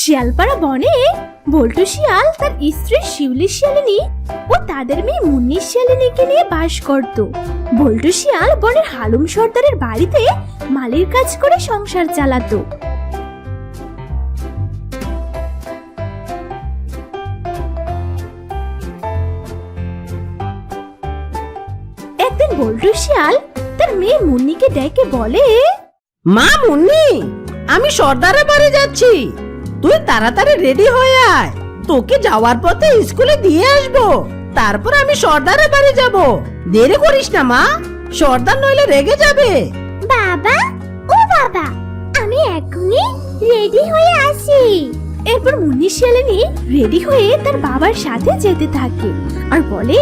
শিয়ালপাড়া বনে বল্টু শিয়াল তার স্ত্রী শিউলি শিয়ালিনী ও তাদের মেয়ে মুন্নি শিয়ালিনীকে নিয়ে বাস করত। বল্টু শিয়াল বনের হালুম সর্দারের বাড়িতে মালির কাজ করে সংসার চালাতো। একদিন বল্টু শিয়াল তার মেয়ে মুন্নিকে ডেকে বলে, মা মুন্নি, আমি সর্দারের বাড়ি যাচ্ছি। তুই তাড়াতাড়ি রেডি হয়ে আয়। তোকে যাওয়ার পথে স্কুলে দিয়ে আসব। তারপর আমি সর্দারের বাড়ি যাব। দেরি করিস না, মা। সর্দার নইলে রেগে যাবে। বাবা, ও বাবা, আমি এখনই রেডি হয়ে আসি এরপর মুন্নি শিয়ালিনী রেডি হয়ে তার বাবার সাথে যেতে থাকে আর বলে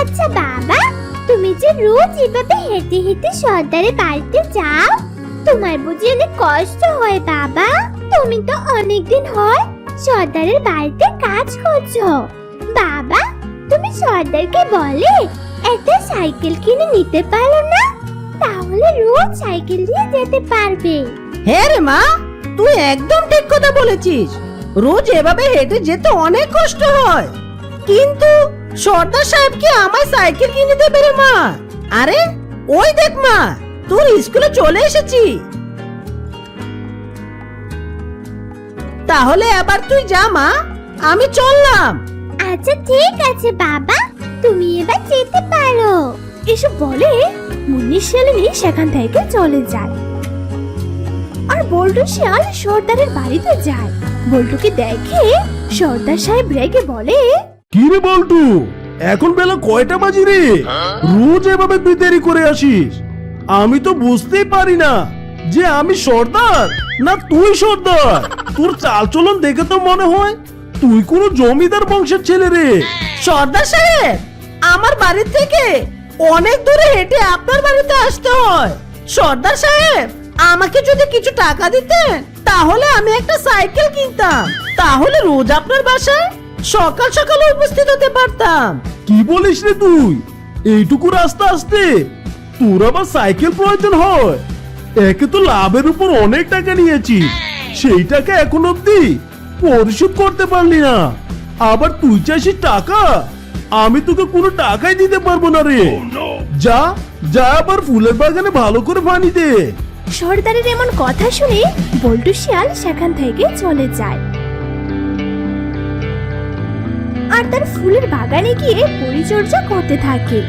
আচ্ছা বাবা, তুমি যে রোজ এভাবে হেঁটে হেঁটে সর্দারের বাড়িতে যাও, তোমার বুঝি অনেক কষ্ট হয় বাবা। তুমি তো অনেকদিন হয় সর্দারের বাড়িতে কাজ করছ। বাবা, তুমি সর্দারকে বলে একটা সাইকেল কিনে নিতে পারো না? তাহলে রোজ সাইকেল দিয়ে যেতে পারবে। হ্যাঁ রে মা, তুই একদম ঠিক কথা বলেছিস। রোজ এভাবে হেঁটে যেতে অনেক কষ্ট হয়। কিন্তু সর্দার সাহেব কি আমায় সাইকেল কিনে দেবে রে মা? আরে, ওই দেখ মা, তোর স্কুলে চলে এসেছি। তাহলে এবার তুই যা মা। আমি চললাম। আচ্ছা ঠিক আছে বাবা। তুমি এবার যেতে পারো। এসব বলে মুন্নি শিয়ালিনী সেখান থেকে চলে যায়। আর বল্টু শিয়াল সর্দারের বাড়িতে যায়। বল্টুকে দেখে সর্দার সাহেব রেগে বলে কি রে বল্টু? এখন বেলা কয়টা বাজি রে রোজ এভাবে তুই দেরি করে আসিস। আমি তো বুঝতেই পারি না। যে আমি সর্দার না তুই সর্দার? তোর চালচলন দেখে তো মনে হয় তুই কোনো জমিদার বংশের ছেলে রে। সর্দার সাহেব আমার বাড়ি থেকে অনেক দূরে হেঁটে আপনার বাড়িতে আসতে হয়। সর্দার সাহেব আমাকে যদি কিছু টাকা দিতেন তাহলে আমি একটা সাইকেল কিনতাম। তাহলে রোজ আপনার বাসায় সকাল সকালে উপস্থিত হতে পারতাম। কি বলিস রে তুই? এইটুকু রাস্তা আসতে তোর আবার সাইকেল প্রয়োজন হয়। একে তো লাভের উপর অনেক টাকা নিয়েছি। সেই টাকা এখন অব্দি পরিশোধ করতে পারলি না। আবার তুই চাইছিস টাকা আমি তোকে কোনো টাকাই দিতে পারব না রে। যা যা আবার ফুলের বাগানে ভালো করে পানি দে। সর্দারের এমন কথা শুনে বল্টু শিয়াল সেখান থেকে চলে যায়। আর তার ফুলের বাগানে গিয়ে পরিচর্যা করতে থাকে।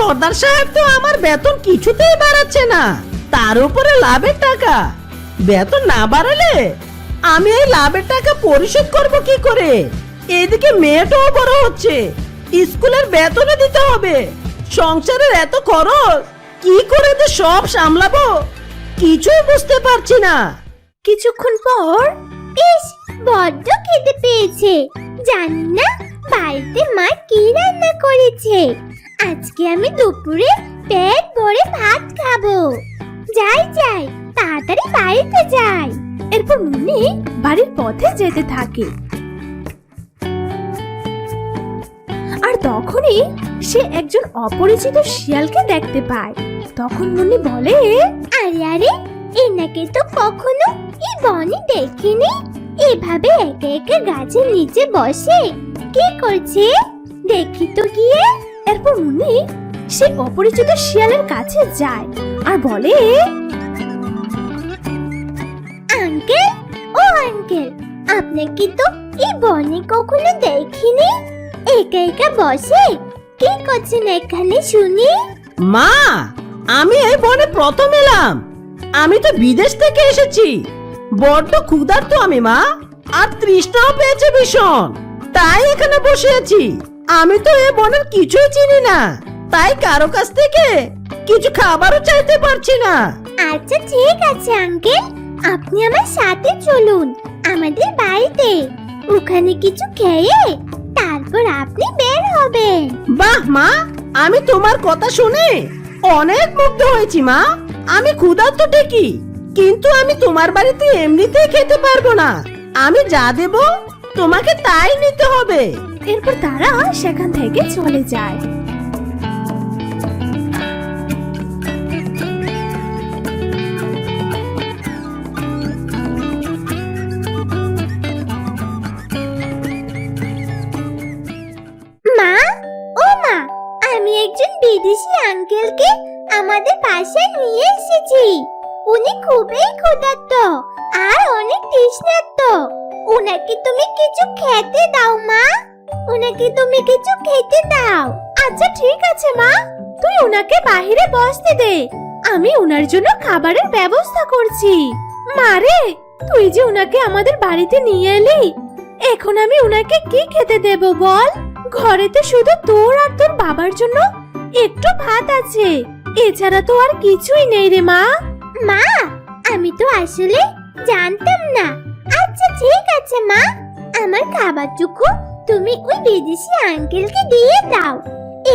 সর্দার সাহেব তো আমার বেতন কিছুতেই বাড়াচ্ছে না। তার উপরে লাভের টাকা। বেতন না বাড়ালে আমি এই লাভের টাকা পরিশোধ করব কি করে? এদিকে মেয়েটাও বড় হচ্ছে। স্কুলের বেতনও দিতে হবে। সংসারের এত খরচ, কি করে যে সব সামলাবো? কিছুই বুঝতে পারছি না। কিছুক্ষণ পর, ইস, বড্ড খেতে পেয়েছে। জানি না, বাড়িতে মা কি রান্না করেছে। আজকে আমি দুপুরে পেট ভরে ভাত খাব। যাই যাই, তাড়াতাড়ি বাড়িতে যাই। এরপর মুন্নি বাড়ির পথে যেতে থাকে। আর তখনই সে একজন অপরিচিত শিয়ালকে দেখতে পায়। তখন মুন্নি বলে, আরে আরে, এনাকে তো কখনো এই বনে দেখিনি। এভাবে একে একে গাছের নিচে বসে কি করছে? দেখি তো গিয়ে। এরপর মুন্নি সে অপরিচিত শিয়ালের কাছে যায় আর বলে, আঙ্কেল, ও আঙ্কেল তো এই বনে কখনো দেখিনি? একা একা বসে কি করছেন এখানে শুনি? মা, আমি এই বনে প্রথম এলাম। আমি তো বিদেশ থেকে এসেছি। বড্ড ক্ষুধার্ত আমি, মা। আর তৃষ্ণাও পেয়েছে ভীষণ। তাই এখানে বসে আছি। আমি তো এ বনের কিছুই চিনি না। তাই কারও কাছ থেকে কিছু খাবারও চাইতে পারছি না। আচ্ছা ঠিক আছে আঙ্কেল। আপনি আমার সাথে চলুন আমাদের বাড়িতে। ওখানে কিছু খেয়ে তারপর আপনি বের হবেন। বাহ মা আমি তোমার কথা শুনে অনেক মুগ্ধ হয়েছি মা। আমি ক্ষুধার্ত ঠিকই কিন্তু আমি তোমার বাড়িতে এমনিতেই খেতে পারব না। আমি যা দেব তোমাকে তাই নিতে হবে। এরপর তারা সেখান থেকে চলে যায়। মা, ও মা, আমি একজন আমাদের নিয়ে এসেছি। উনি খুবই ক্ষুধার্ত আর অনেক তৃষ্ণার্ত। ওনাকে তুমি কিছু খেতে দাও মা। ওনাকে তুমি কিছু খেতে দাও। আচ্ছা ঠিক আছে, মা। তুই ওনাকে বাইরে বসতে দে। আমি ওনার জন্য খাবারের ব্যবস্থা করছি। মারে তুই যে ওনাকে আমাদের বাড়িতে নিয়ে এলি, এখন আমি ওনাকে কি খেতে দেব বল? ঘরেতে শুধু তোর আর তোর বাবার জন্য একটু ভাত আছে। এছাড়া তো আর কিছুই নেই রে, মা। মা, আমি তো আসলে জানতাম না। আচ্ছা ঠিক আছে, মা। আমার খাবার খাবারটুকু তুমি ওই বিদেশি আঙ্কেলকে দিয়ে দাও।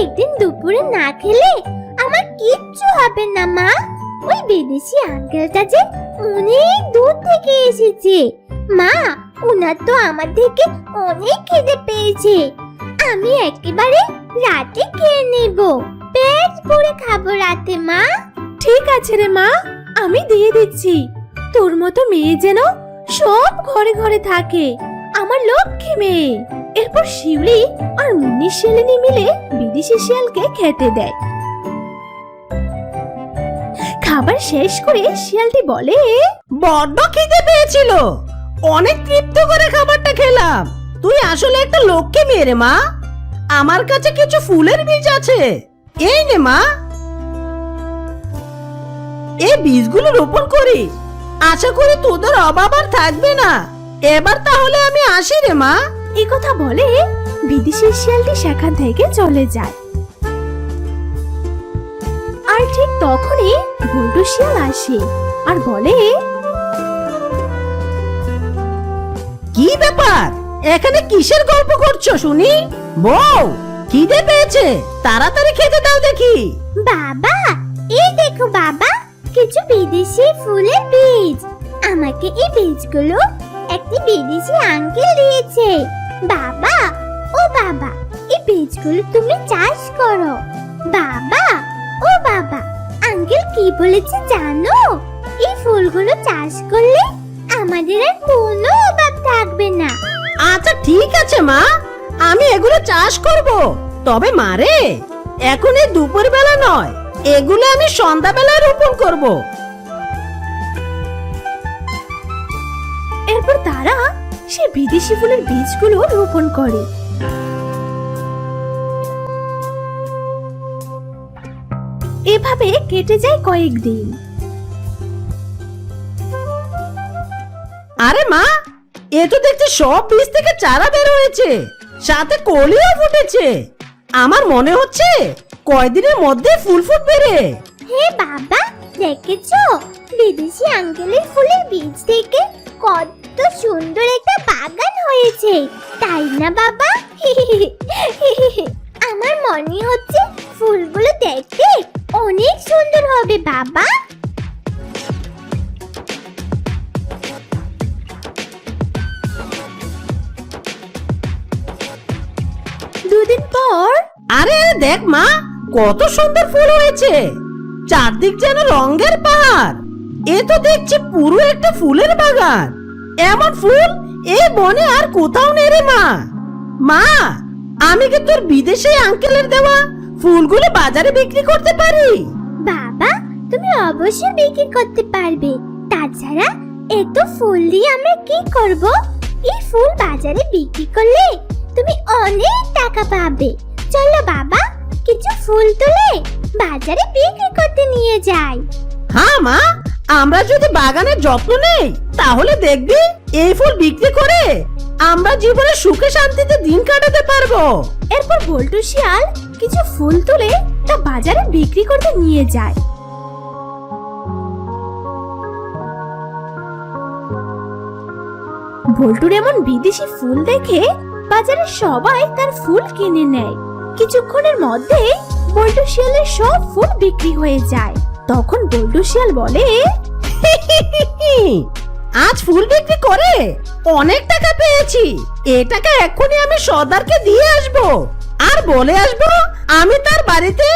একদিন দুপুরে না খেলে আমার কিচ্ছু হবে না, মা। ওই বিদেশি আঙ্কেলটা যে অনেক দূর থেকে এসেছে। মা ওনার তো আমার থেকে অনেক খিদে পেয়েছে। আমি একেবারে রাতে খেয়ে নেব। পেট ভরে খাব রাতে, মা। ঠিক আছে রে, মা। আমি দিয়ে দিচ্ছি। তোর মতো মেয়ে যেন সব ঘরে ঘরে থাকে। আমার লক্ষ্মী মেয়ে। এরপর শিউলি আর মুন্নি শিয়ালিনী মিলে বিদেশি শিয়ালকে খেতে দেয়। খাবার শেষ করে শিয়ালটি বলে, বড্ড খিদে পেয়েছিল। অনেক তৃপ্ত করে খাবারটা খেলাম। তুই আসলে একটা লোককে মেয়ে রে মা। আমার কাছে কিছু ফুলের বীজ আছে। এই নে মা। এই বীজগুলো রোপণ করি। আশা করি তোদের অভাব আর থাকবে না। এবার তাহলে আমি আসি রে মা। কথা বলে বিদেশি শিয়ালটি সেখান থেকে চলে যায়। আর ঠিক তখনই বল্টু শিয়াল আসে আর বলে কি ব্যাপার? এখানে কিসের গল্প করছ শুনি? বউ খিদে পেয়েছে। তাড়াতাড়ি খেতে দাও দেখি। বাবা এই দেখো বাবা কিছু বিদেশি ফুলের বীজ। আমাকে এই বীজগুলো একটি বিদেশি আঙ্কেল দিয়েছে। বাবা, ও বাবা, এই বীজগুলো তুমি চাষ করো। বাবা, ও বাবা, আঙ্কেল কি বলেছে জানো? এই ফুলগুলো চাষ করলে আমাদের আর কোনো অভাব থাকবে না। আচ্ছা ঠিক আছে মা। আমি এগুলো চাষ করব। তবে মারে এখন এই দুপুর বেলা নয়, এগুলো আমি সন্ধ্যাবেলায় রোপণ করব। সে বিদেশি ফুলের বীজগুলো রোপণ করে। এভাবে কেটে যায় কয়েকদিন। আরে মা এ তো দেখছি সব বীজ থেকে চারা বের হয়েছে সাথে কলিও ফুটেছে। আমার মনে হচ্ছে কয়দিনের মধ্যে ফুল ফুটবে রে। হে বাবা দেখেছ? বিদেশি আঙ্কেলের ফুলের বীজ থেকে কত সুন্দর একটা বাগান হয়েছে, তাই না বাবা? আমার মনে হচ্ছে ফুলগুলো দেখতে অনেক সুন্দর হবে বাবা। দুদিন পর? আরে দেখ মা, কত সুন্দর ফুল হয়েছে। চারদিক যেন রঙের পাহাড়। এ তো দেখছি পুরো একটা ফুলের বাগান। এমন ফুল এই বনে আর কোথাও নেই রে মা। মা আমি কি তোর বিদেশে আঙ্কেলের দেওয়া ফুলগুলো বাজারে বিক্রি করতে পারি? বাবা তুমি অবশ্যই বিক্রি করতে পারবে। তাছাড়া এত ফুল দিয়ে আমরা কি করব? এই ফুল বাজারে বিক্রি করলে তুমি অনেক টাকা পাবে। চলো বাবা কিছু ফুল তুলে বাজারে বিক্রি করতে নিয়ে যাই। হ্যাঁ মা আমরা যদি বাগানের যত্ন নেই, তাহলে দেখবি এই ফুল বিক্রি করে আমরা জীবনে সুখে শান্তিতে দিন কাটাতে পারব। এরপর বল্টু শিয়াল কিছু ফুল তুলে তা বাজারে বিক্রি করতে নিয়ে যায়। বল্টুর এমন বিদেশি ফুল দেখে বাজারে সবাই তার ফুল কিনে নেয়। কিছুক্ষণের মধ্যে বল্টু শিয়ালের সব ফুল বিক্রি হয়ে যায়। তখন বল্টু শিয়াল বলে, আজ ফুল বিক্রি করে অনেক টাকা পেয়েছি। এটাকে এক্ষুনি আমি সর্দারকে দিয়ে আসব। আর বলে আসব, আমি তার বাড়িতে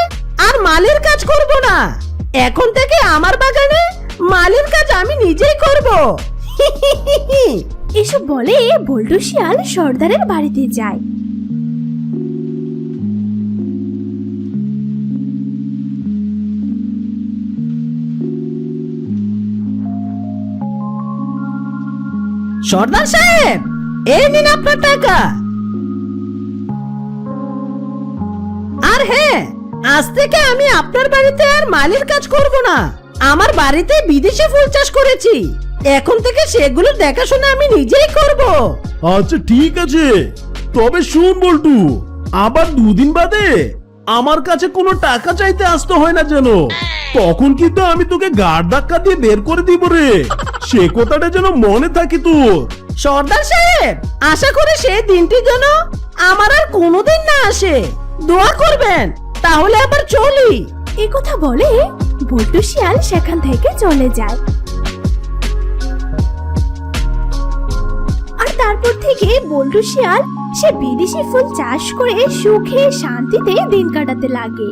আর মালির কাজ করব না। এখন থেকে আমার বাগানে মালির কাজ আমি নিজেই করব। এসব বলে বল্টু শিয়াল সর্দারের বাড়িতে যায়। সর্দার সাহেব, এই নিন আপনার টাকা। আর হ্যাঁ আজ থেকে আমি আপনার বাড়িতে আর মালির কাজ করব না। আমার বাড়িতে বিদেশি ফুল চাষ করেছি। এখন থেকে সেগুলোর দেখাশোনা আমি নিজেই করব। আচ্ছা ঠিক আছে। তবে শুন বল্টু, আবার দুদিন বাদে আমার কাছে কোনো টাকা চাইতে আসতে হয় না যেন। তখন কিন্তু আমি তোকে গাড় ধাক্কা দিয়ে বের করে দিব রে। সে কথাটা যেন মনে থাকে তোর। সর্দার সাহেব আশা করি সেই দিনটি যেন আমার আর কোনোদিন না আসে। দোয়া করবেন তাহলে আবার চলি। এ কথা বলে বল্টু শিয়াল সেখান থেকে চলে যায়। আর তারপর থেকে বল্টু শিয়াল সে বিদেশি ফুল চাষ করে সুখে শান্তিতে দিন কাটাতে লাগে।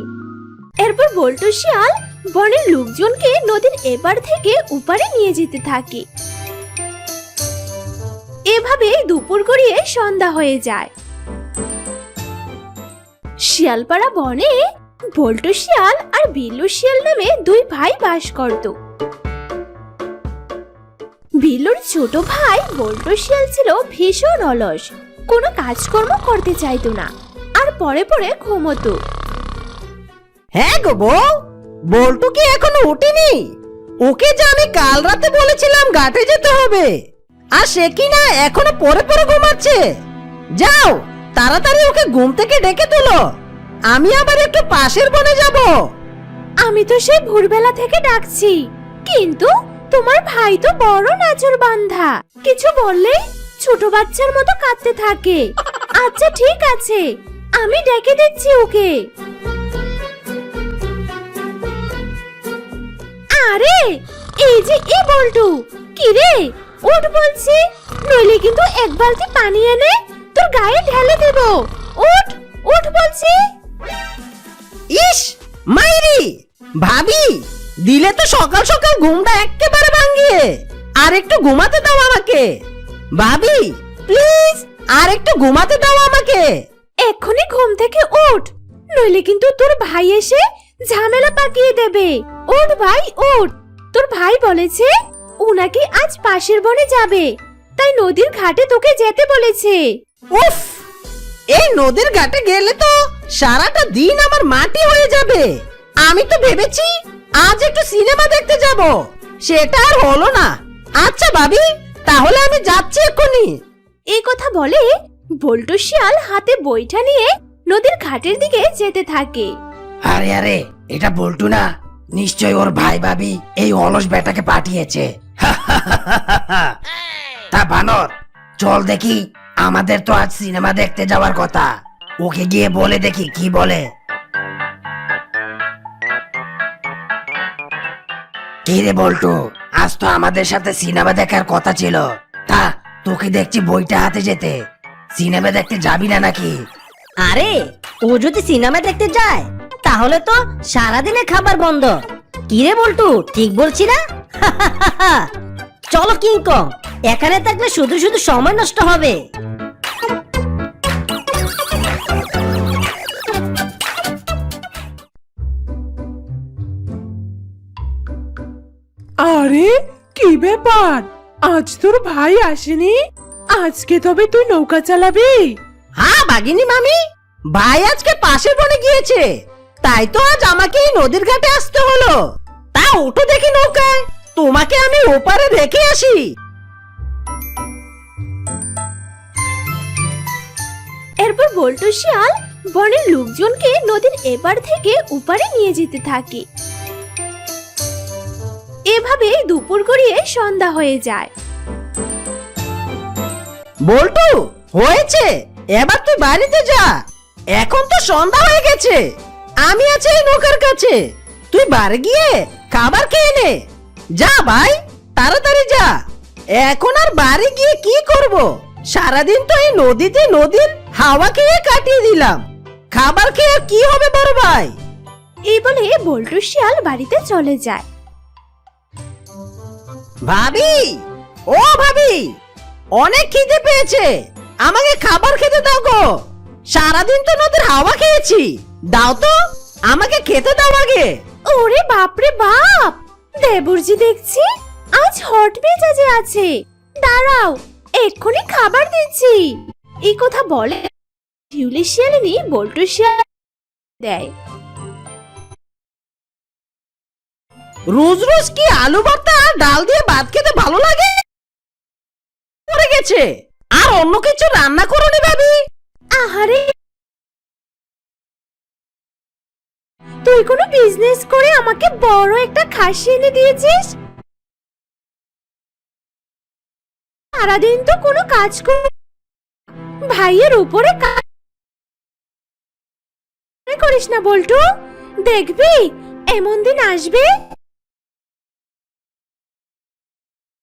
এরপর বল্টু শিয়াল বনের লোকজনকে নদীর এপার থেকে উপারে নিয়ে যেতে থাকে। এভাবে দুপুর গড়িয়ে সন্ধ্যা হয়ে যায়। শিয়ালপাড়া বনে বল্টু শিয়াল আর বিল্লু শিয়াল নামে দুই ভাই বাস করত। বিল্লুর ছোট ভাই বল্টু শিয়াল ছিল ভীষণ অলস। কোনো কাজকর্ম করতে চাইতো না। আর পরে পরে ঘুমতো। হ্যাঁ গো বউ বল্টু কি এখনও ওঠেনি ওকে যে আমি কাল রাতে বলেছিলাম ঘাটে যেতে হবে আর সে কি না এখনও পরে পরে ঘুমাচ্ছে? যাও তাড়াতাড়ি ওকে ঘুম থেকে ডেকে তুলো। আমি আবার একটু পাশের বনে যাব। আমি তো সেই ভোরবেলা থেকে ডাকছি কিন্তু তোমার ভাই তো বড় নাচুর বান্ধা। কিছু বললেই ছোট বাচ্চার মতো কাঁদতে থাকে। আচ্ছা ঠিক আছে। আমি ডেকে দিচ্ছি ওকে। আরে, এই যে এ বল্টু, কি রে? উঠ বলছি, নইলে কিন্তু এক বালতি পানি এনে তোর গায়ে ঢেলে দেব। উঠ উঠ বলছি। ইস, মাইরি, ভাবি, দিলে তো সকাল সকাল ঘুমটা একেবারে ভাঙিয়ে। আর একটু ঘুমাতে দাও আমাকে। ভাবি প্লিজ আর একটু ঘুমাতে দাও আমাকে। এক্ষুনি ঘুম থেকে উঠ নইলে কিন্তু তোর ভাই এসে ঝামেলা পাকিয়ে দেবে। ওঠ ভাই ওঠ তোর ভাই বলেছে ও নাকি আজ পাশের বনে যাবে তাই নদীর ঘাটে তোকে যেতে বলেছে। উফ এই নদীর ঘাটে গেলে তো সারাটা দিন আমার মাটি হয়ে যাবে। আমি তো ভেবেছি আজ একটু সিনেমা দেখতে যাব সেটা আর হলো না। আচ্ছা ভাবি তাহলে আমি যাচ্ছি এক্ষুনি। এই কথা বলে বল্টু শিয়াল হাতে বইটা নিয়ে নদীর ঘাটের দিকে যেতে থাকে। আরে আরে এটা বল্টু না। নিশ্চয় ওর ভাই ভাবি এই অলস বেটাকে পাঠিয়েছে। তা বানর চল দেখি আমাদের তো আজ সিনেমা দেখতে যাওয়ার কথা। ওকে গিয়ে বলে দেখি কি বলে। কি রে বল্টু আজ তো আমাদের সাথে সিনেমা দেখার কথা ছিল। তা, তোকে দেখছি বইটা হাতে যেতে। সিনেমা দেখতে যাবি না নাকি? আরে, ও যদি সিনেমা দেখতে যায়, তাহলে তো সারাদিনে খাবার বন্ধ। কিরে বলটু, ঠিক বলছি না? চলো কিংকং এখানে থাকলে শুধু শুধু সময় নষ্ট হবে। আরে কি ব্যাপার? আজ তোর ভাই আসেনি? আজকে তবে তুই নৌকা চালাবি? হ্যাঁ বাগিনী মামি। ভাই আজকে পাশের বনে গিয়েছে। তাই তো আজ আমাকে এই নদীর ঘাটে আসতে হলো। তা ওঠো দেখি নৌকায়। তোমাকে আমি ওপারে রেখে আসি। এরপর বল্টু শিয়াল বনের লোকজনকে নদীর এপার থেকে উপারে নিয়ে যেতে থাকে। এভাবে দুপুর গড়িয়ে সন্ধ্যা হয়ে যায়। বল্টু হয়েছে। এবার তুই বাড়িতে যা। এখন তো সন্ধ্যা হয়ে গেছে। আমি আছি এই নৌকার কাছে। তুই বাড়ি গিয়ে খাবার খেয়ে নে। যা ভাই তাড়াতাড়ি যা। এখন আর বাড়ি গিয়ে কি করব? সারাদিন তো এই নদীতে নদীর হাওয়া খেয়ে কাটিয়ে দিলাম। খাবার খেয়ে কি হবে বড় ভাই? এই বলে বল্টু শিয়াল বাড়িতে চলে যায়। ভাবি? ও ভাবি, অনেক খিদে পেয়েছে। আমাকে খাবার খেতে দাও গো। সারাদিন তো নদীর হাওয়া খেয়েছি। দাও তো, আমাকে খেতে দাও আগে। ওরে বাপরে বাপ! দেবরজি দেখছি, আজ হট মেজাজে আছে। দাঁড়াও, এক্ষুনি খাবার দিচ্ছি। এই কথা বলে শিউলি শিয়ালিনী দেয়। রোজ রোজ কি আলু ভর্তা আর ডাল দিয়ে ভাত খেতে ভালো লাগে? পড়ে গেছে। আর অন্য কিছু রান্না করনি ভাবি? আহারে। তুই কোনো বিজনেস করে আমাকে বড় একটা খাসি এনে দিয়েছিস? সারাদিন তো কোনো কাজ কর ভাইয়ের উপরে কাজ করিস না, বল্টু। দেখবি, এমন দিন আসবে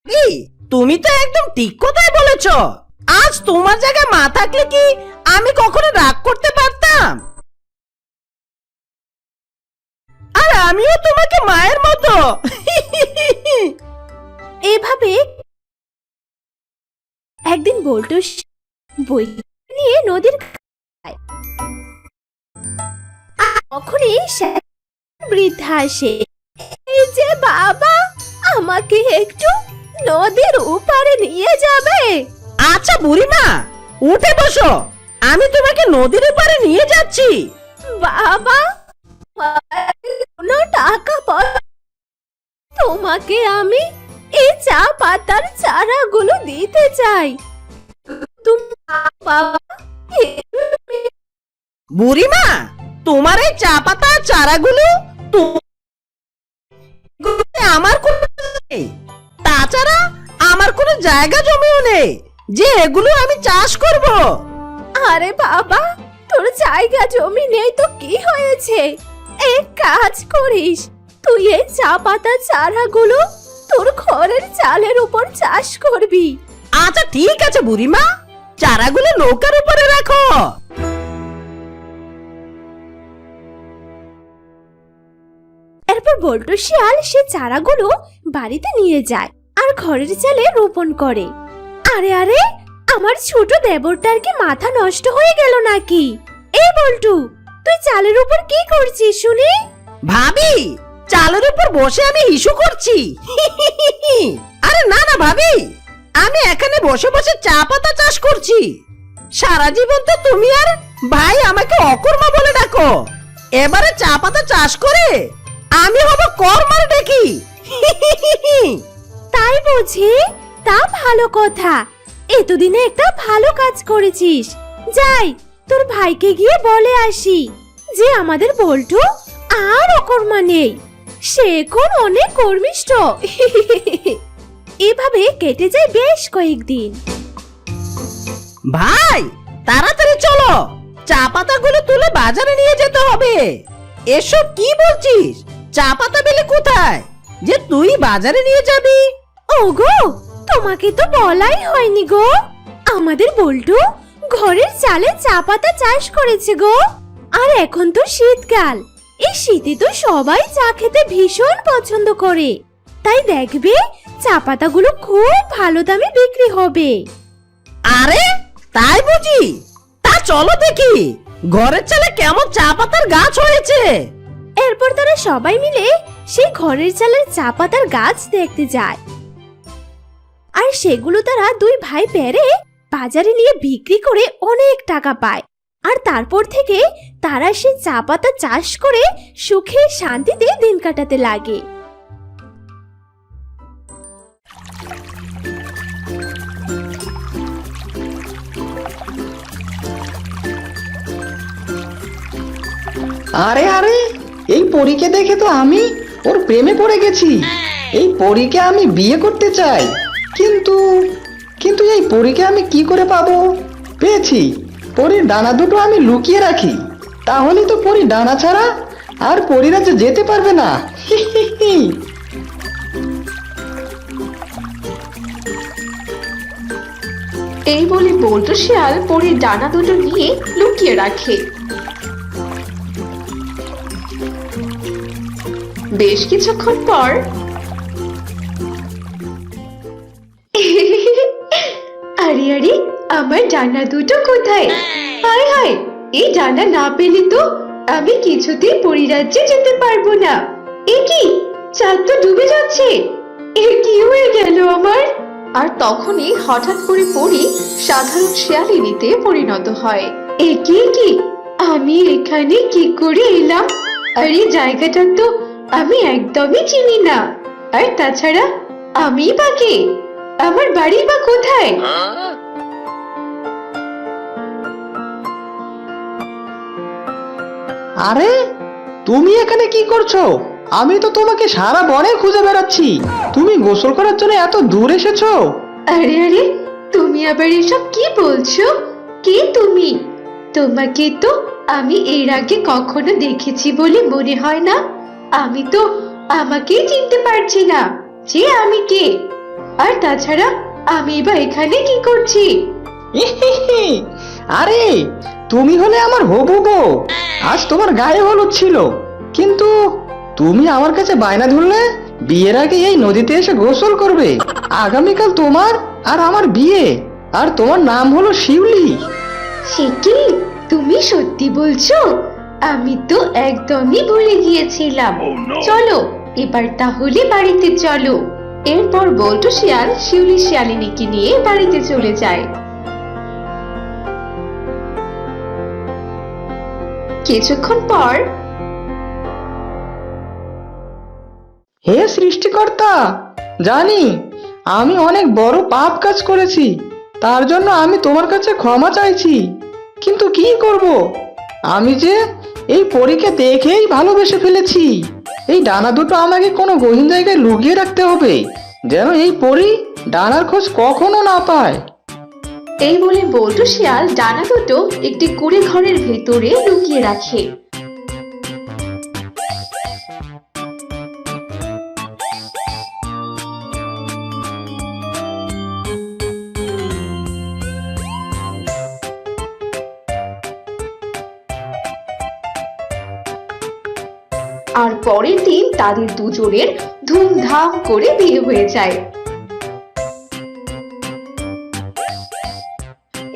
এই, তুমি তো একদম ঠিক কথাই বলেছ। আজ তোমার জায়গায় মা থাকলে কি আমি কখনো রাগ করতে পারতাম? আর আমিও তোমাকে মায়ের মতো। এভাবে একদিন বল্টু বই নিয়ে নদীর সে- বৃদ্ধা আসে। এই যে বাবা আমাকে একটু নদীর উপারে নিয়ে যাবে। আচ্ছা বুড়িমা উঠে বসো। আমি তোমাকে নদীর পারে নিয়ে যাচ্ছি। বাবা কোনো টাকা পয়সা তোমাকে আমি এই চা পাতার চারাগুলো দিতে চাই। তুমি বাবা বুড়িমা তোমার এই চা পাতা চারাগুলো আমার কোনো। তাছাড়া আমার কোনো জায়গা জমিও নেই। যে এগুলো আমি চাষ করব। আরে বাবা তোর জায়গা জমি নেই তো কি হয়েছে? এক কাজ করিস তুই এই চা পাতা চারাগুলো তোর ঘরের চালের উপর চাষ করবি। আচ্ছা ঠিক আছে বুড়িমা। চারাগুলো নৌকার উপরে রাখো। এরপর বল্টু শিয়াল সে চারাগুলো বাড়িতে নিয়ে যায়। আর ঘরের চালে রোপণ করে। আরে আরে, আমার ছোট দেবরটার কি মাথা নষ্ট হয়ে গেল নাকি? এই বল্টু, তুই চালের উপর কি করছিস শুনি? ভাবি, চালের উপর বসে আমি ইস্যু করছি। আরে না না, ভাবি, আমি এখানে বসে বসে চা পাতা চাষ করছি। সারা জীবন তো তুমি আর ভাই আমাকে অকর্মা বলে ডাকো। এবারে চা পাতা চাষ করে আমি হব কর্মার দেখি তাই বুঝি তা ভালো কথা। এতদিনে একটা ভালো কাজ করেছিস। যাই, তোর ভাইকে গিয়ে বলে আসি যে আমাদের বল্টু আর অকর্মা নেই। সে এখন অনেক কর্মিষ্ঠ। এভাবে কেটে যায় বেশ কয়েকদিন। ভাই, তাড়াতাড়ি চলো। চা পাতাগুলো তুলে বাজারে নিয়ে যেতে হবে। এসব কি বলছিস? চা পাতা বেলে কোথায়? যে তুই বাজারে নিয়ে যাবি? ওগো তোমাকে তো বলাই হয়নি গো। আমাদের বল্টু ঘরের চালে চা পাতা চাষ করেছে গো। আর এখন তো শীতকাল এই শীতে তো সবাই চা খেতে ভীষণ পছন্দ করে। তাই দেখবে চা পাতাগুলো খুব ভালো দামে বিক্রি হবে। আরে তাই বুঝি? তা চলো দেখি ঘরের চালে কেমন চা পাতার গাছ হয়েছে? এরপর তারা সবাই মিলে সেই ঘরের চালের চা পাতার গাছ দেখতে যায়। আর সেগুলো তারা দুই ভাই পেরে বাজারে নিয়ে বিক্রি করে অনেক টাকা পায়। আর তারপর থেকে তারা সে চা পাতা চাষ করে সুখে শান্তিতে দিন কাটাতে লাগে। আরে আরে, এই পরীকে দেখে তো আমি ওর প্রেমে পড়ে গেছি। এই পরীকে আমি বিয়ে করতে চাই। কিন্তু কিন্তু এই পরীকে আমি কি করে পাবো? পেয়েছি। পরীর ডানা দুটো আমি লুকিয়ে রাখি। তাহলে তো পরী ডানা ছাড়া আর পরীরা যে যেতে পারবে না। এই বলে বল্টু শিয়াল পরীর ডানা দুটো নিয়ে লুকিয়ে রাখে। বেশ কিছুক্ষণ পর আমার ডানা দুটো কোথায়? হায় হায় এই ডানা না পেলে তো আমি কিছুতেই পরিরাজ্যে যেতে পারব না। এ কি? চাঁদ তো ডুবে যাচ্ছে। এ কি হয়ে গেল আমার? আর তখনই হঠাৎ করে পরি সাধারণ শিয়ালিনীতে পরিণত হয়। এ কি কি? আমি এখানে কি করে এলাম? আর এই জায়গাটা তো আমি একদমই চিনি না। আর তাছাড়া আমি বা কে? আমার বাড়ি বা কোথায়? আরে তুমি এখানে কি করছ? আমি তো তোমাকে সারা বনে খুঁজে বেড়াচ্ছি। তুমি গোসল করার জন্য এত দূর এসেছ। আরে আরে তুমি আবার এসব কি বলছো? কে তুমি? তোমাকে তো আমি এর আগে কখনো দেখেছি বলে মনে হয় না। আমি তো আমাকেই চিনতে পারছি না যে আমি কে। আর তাছাড়া আমি বা এখানে কি করছি? আরে তুমি হলে আমার হবু বউ আজ তোমার গায়ে হলুদ ছিল। কিন্তু তুমি আমার কাছে বায়না ধরলে বিয়ের আগে এই নদীতে এসে গোসল করবে। আগামীকাল তোমার আর আমার বিয়ে। আর তোমার নাম হলো শিউলি। সে কি? তুমি সত্যি বলছো? আমি তো একদমই ভুলে গিয়েছিলাম। চলো এবার তাহলে বাড়িতে চলো। এরপর বল্টু শিয়াল শিউলি শিয়ালিনীকে নিয়ে বাড়িতে চলে যায়। কিছুক্ষণ পর। হে সৃষ্টিকর্তা, জানি আমি অনেক বড় পাপ কাজ করেছি, তার জন্য আমি তোমার কাছে ক্ষমা চাইছি, কিন্তু কি করব? আমি যে এই পরীকে দেখেই ভালোবেসে ফেলেছি, এই ডানা দুটো আমাকে কোনো গহীন জায়গায় লুকিয়ে রাখতে হবে, যেন এই পরী ডানার খোঁজ কখনো না পায়। এই বলে বল্টু শিয়াল ডানা দুটো একটি কুড়ে ঘরের ভেতরে লুকিয়ে রাখে। আর পরের দিন তাদের দুজনের ধুমধাম করে বিয়ে হয়ে যায়।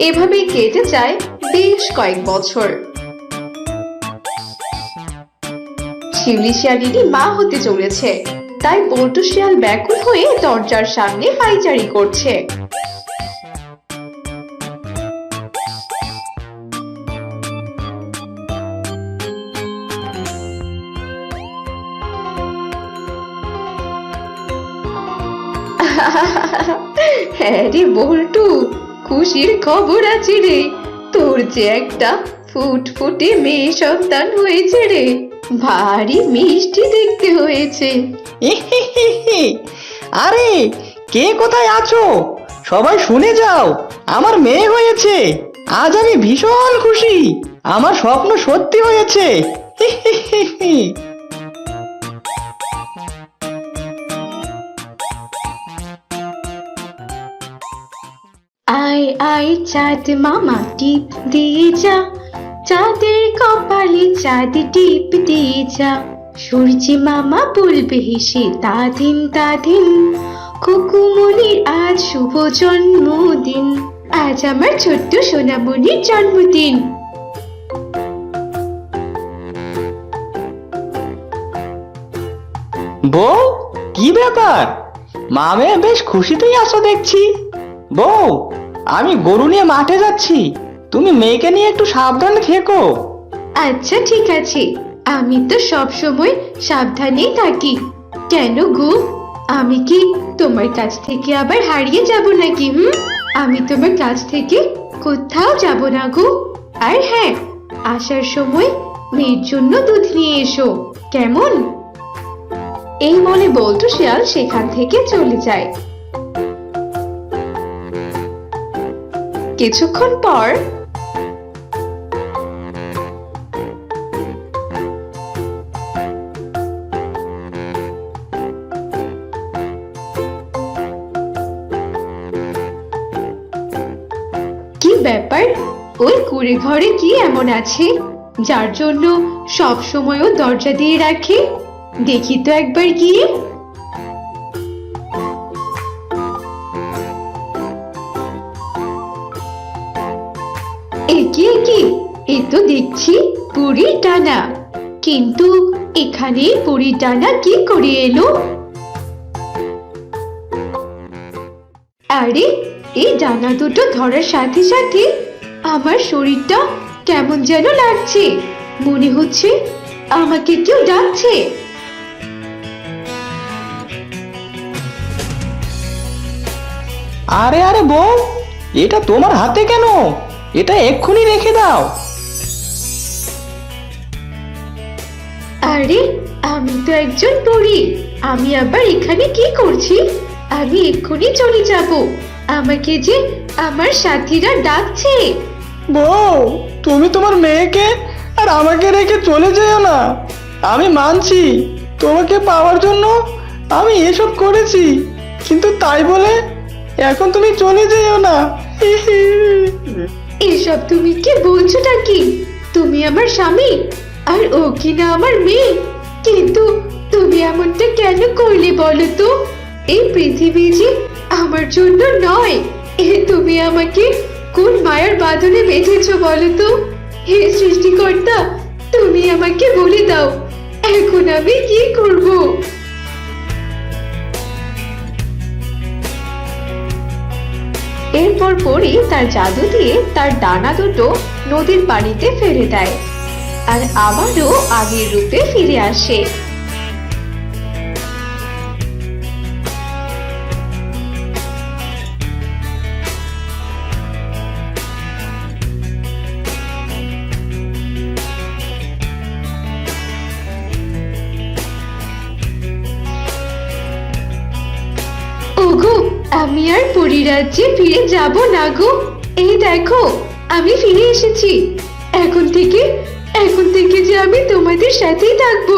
এভাবেই কেটে যায় বেশ কয়েক বছর। শিউলি শিয়ালিনী মা হতে চলেছে, তাই বল্টু শিয়াল ব্যাকুল হয়ে দরজার সামনে পাইচারি করছে। হ্যাঁ রে বল্টু খুশির খবর আছে রে। তোর যে একটা ফুটফুটে মেয়ে সন্তান হয়েছে রে। ভারী মিষ্টি দেখতে হয়েছে। আরে, কে কোথায় আছো? সবাই শুনে যাও, আমার মেয়ে হয়েছে। আজ আমি ভীষণ খুশি, আমার স্বপ্ন সত্যি হয়েছে। আয় চাঁদ মামা টিপ দিয়ে যা, চাঁদের কপালে চাঁদ টিপ দিয়ে যা। সূর্যি মামা বলবে হেসে তা দিন তা দিন কুকুমনির আজ শুভ জন্মদিন, আজ আমার ছোট্ট সোনামণির জন্মদিন। বউ, কি ব্যাপার? মামে বেশ খুশিতেই আছো দেখছি। বউ আমি গরু নিয়ে মাঠে যাচ্ছি। তুমি মেয়েকে নিয়ে একটু সাবধানে থেকো। আচ্ছা ঠিক আছে। আমি তো সব সময় সাবধানেই থাকি। কেন গো? আমি কি তোমার কাছ থেকে আবার হারিয়ে যাব নাকি, হুম? আমি তোমার কাছ থেকে কোথাও যাব না গো। আর হ্যাঁ আসার সময় মেয়ের জন্য দুধ নিয়ে এসো। কেমন? এই বলে বল্টু শিয়াল সেখান থেকে চলে যায়। কিছুক্ষণ পর কি ব্যাপার? ওই কুড়ে ঘরে কি এমন আছে? যার জন্য সব সময় ও দরজা দিয়ে রাখে? দেখি তো একবার গিয়ে। পুরীর ডানা কিন্তু এখানে পুরীর ডানা কি করে এলো? আরে এই ডানা দুটো ধরার সাথে সাথে আমার শরীরটা কেমন যেন লাগছে। মনে হচ্ছে আমাকে কেউ ডাকছে। আরে আরে বউ, এটা তোমার হাতে কেন? এটা এক্ষুনি রেখে দাও। আরে আমি তো একজন পড়ি আমি আবার এখানে কি করছি? আমি এক্ষুনি চলে যাব। আমাকে যে আমার সাথীরা ডাকছে। বউ তুমি তোমার মেয়েকে আর আমাকে রেখে চলে যেও না। আমি মানছি তোমাকে পাওয়ার জন্য আমি এসব করেছি। কিন্তু তাই বলে এখন তুমি চলে যেও না। এসব তুমি কি বলছোটা কি? তুমি আমার স্বামী? আর ও কি না আমার মেয়ে? কিন্তু তুমি এমনটা কেন করলে বলো তো? এই পৃথিবী যে আমার জন্য নয়, এ তুমি আমাকে কোন মায়ার বাঁধনে বেঁধেছো বলো তো? হে সৃষ্টিকর্তা, তুমি আমাকে বলে দাও, এখন আমি কি করব? এরপর পরই তার জাদু দিয়ে তার ডানা দুটো নদীর পানিতে ফেলে দেয়। আর আবারও আগের রূপে ফিরে আসে। ওগো, আমি আর পরিরাজ্যে ফিরে যাব না গো। এই দেখো, আমি ফিরে এসেছি। এখন থেকে এখন থেকে যে আমি তোমাদের সাথেই থাকব।